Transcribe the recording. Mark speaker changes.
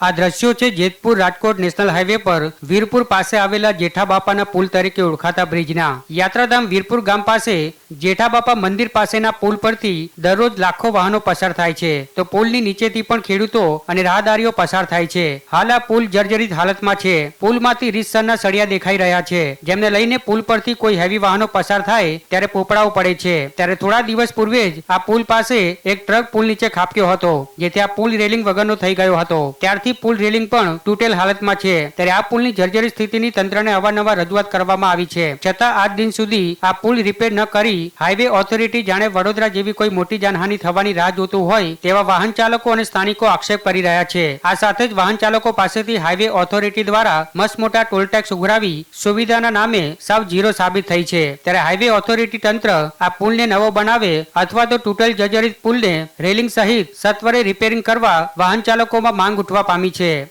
Speaker 1: આ દ્રશ્યો છે જેતપુર રાજકોટ નેશનલ હાઈવે પર વીરપુર પાસે આવેલા જેઠા બાપાના પુલ તરીકે ઓળખાતા બ્રિજના. યાત્રાધામ વીરપુર ગામ પાસે જેઠા બાપા મંદિર પાસેના પુલ પરથી દરરોજ લાખો વાહનો પસાર થાય છે. તો પુલની નીચેથી પણ ખેડૂતો અને રાહદારીઓ પસાર થાય છે. હાલ આ પુલ જર્જરિત હાલતમાં છે. પુલમાંથી રીતસરના સળિયા દેખાઈ રહ્યા છે. જેમને લઈને પુલ પરથી કોઈ હેવી વાહનો પસાર થાય ત્યારે પોપડાઓ પડે છે. ત્યારે થોડા દિવસ પૂર્વે જ આ પુલ પાસે એક ટ્રક પુલ નીચે ખાબક્યો હતો, જેથી આ પુલ રેલિંગ વગરનો થઈ ગયો હતો. ત્યારથી પુલ રેલિંગ પણ તૂટેલ હાલતમાં છે. ત્યારે આ પુલની જર્જરી સ્થિતિની તંત્રને અવારનવાર રજૂઆત કરવામાં આવી છે. છતાં આજ દિન સુધી આ પુલ રિપેર ન કરી હાઈવે ઓથોરિટી જાણે વડોદરા જેવી કોઈ મોટી જાનહાની થવાની રાહ જોતું હોય તેવા વાહન ચાલકો અને સ્થાનિકો આક્ષેપ કરી રહ્યા છે. આ સાથે જ વાહન ચાલકો પાસેથી હાઈવે ઓથોરિટી દ્વારા મસમોટા મોટા ટોલ ટેક્સ ઉઘરાવી સુવિધાના નામે સાવ જીરો સાબિત થઈ છે. ત્યારે હાઈવે ઓથોરિટી તંત્ર આ પુલને નવો બનાવે અથવા તો તૂટેલ જર્જરિત પુલને રેલિંગ સહિત સત્વરે રિપેરિંગ કરવા વાહન ચાલકોમાં માંગ ઉઠવા પામી છે